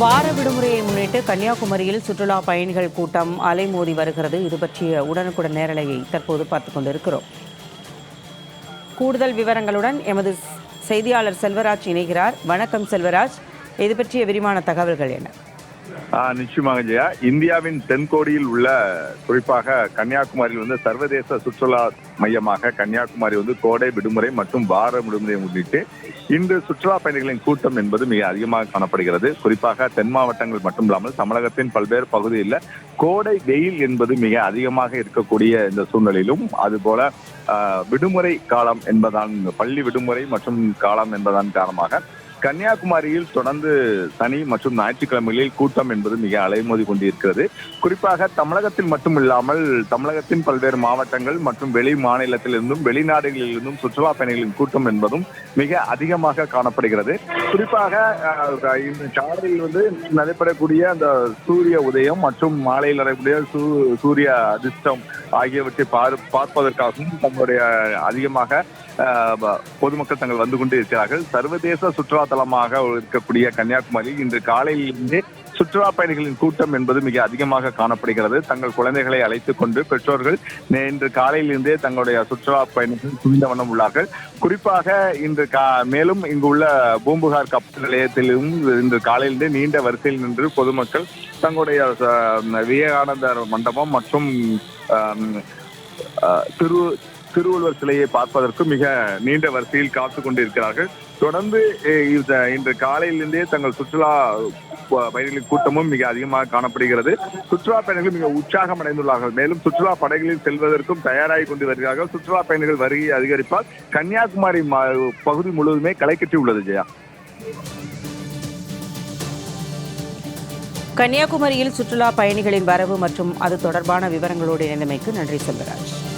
வார விடுமுறையை முன்னிட்டு கன்னியாகுமரியில் சுற்றுலா பயணிகள் கூட்டம் அலைமோதி வருகிறது. இது பற்றிய உடனுக்குடன் நேரலையை தற்போது பார்த்துக் கொண்டிருக்கிறோம். கூடுதல் விவரங்களுடன் எமது செய்தியாளர் செல்வராஜ் இணைகிறார். வணக்கம் செல்வராஜ். இது பற்றிய விரிவான தகவல்கள் என்ன? நிச்சயமாக ஜெயா. இந்தியாவின் தென்கோடியில் உள்ள குறிப்பாக கன்னியாகுமரியில் வந்து சர்வதேச சுற்றுலா மையமாக கன்னியாகுமரி வந்து கோடை விடுமுறை மற்றும் வார விடுமுறையை முன்னிட்டு இன்று சுற்றுலா பயணிகளின் கூட்டம் என்பது மிக அதிகமாக காணப்படுகிறது. குறிப்பாக தென் மாவட்டங்கள் மட்டுமில்லாமல் தமிழகத்தின் பல்வேறு பகுதியில் கோடை வெயில் என்பது மிக அதிகமாக இருக்கக்கூடிய இந்த சூழ்நிலையிலும் அதுபோல விடுமுறை காலம் என்பதான் பள்ளி விடுமுறை மற்றும் காலம் என்பதன் காரணமாக கன்னியாகுமரியில் தொடர்ந்து சனி மற்றும் ஞாயிற்றுக்கிழமைகளில் கூட்டம் என்பது மிக அலைமோதி கொண்டிருக்கிறது. குறிப்பாக தமிழகத்தில் மட்டும் இல்லாமல் தமிழகத்தின் பல்வேறு மாவட்டங்கள் மற்றும் வெளி மாநிலத்திலிருந்தும் வெளிநாடுகளிலிருந்தும் சுற்றுலா பயணிகளின் கூட்டம் என்பதும் மிக அதிகமாக காணப்படுகிறது. குறிப்பாக இந்த காலையில் வந்து நடைபெறக்கூடிய அந்த சூரிய உதயம் மற்றும் மாலையில் நடைபெறக்கூடிய சூ- சூரிய அதிர்ஷ்டம் ஆகியவற்றை பார் பார்ப்பதற்காகவும் நம்முடைய அதிகமாக அஹ், பொதுமக்கள் தங்கள் வந்து கொண்டு இருக்கிறார்கள். சர்வதேச சுற்றுலா தலமாக இருக்கக்கூடிய கன்னியாகுமரி இன்று காலையிலிருந்தே சுற்றுலா பயணிகளின் கூட்டம் என்பது மிக அதிகமாக காணப்படுகிறது. தங்கள் குழந்தைகளை அழைத்துக் கொண்டு பெற்றோர்கள் இன்று காலையிலிருந்தே தங்களுடைய சுற்றுலா பயணிகள் குவிந்த வண்ணம் உள்ளார்கள். குறிப்பாக இன்று கா மேலும் இங்கு உள்ள பூம்புகார் கப்பல் நிலையத்திலும் இன்று காலையிலிருந்தே நீண்ட வரிசையில் நின்று பொதுமக்கள் தங்களுடைய விவேகானந்தர் மண்டபம் மற்றும் திரு திருவள்ளுவர் சிலையை பார்ப்பதற்கு மிக நீண்ட வரிசையில் காத்து கொண்டிருக்கிறார்கள். தொடர்ந்து இன்று காலையிலிருந்தே தங்கள் சுற்றுலா பயணிகளின் கூட்டமும் மிக அதிகமாக காணப்படுகிறது. சுற்றுலா பயணிகள் மிக உற்சாகம் அடைந்துள்ளார்கள். மேலும் சுற்றுலா படைகளில் செல்வதற்கும் தயாராகி கொண்டு வருகிறார்கள். சுற்றுலா பயணிகள் வருகை அதிகரிப்பால் கன்னியாகுமரி ம- பகுதி முழுவதுமே களை உள்ளது ஜெயா. கன்னியாகுமரியில் சுற்றுலா பயணிகளின் வரவு மற்றும் அது தொடர்பான விவரங்களோடு இணைந்தமைக்கு நன்றி செல்வராஜ்.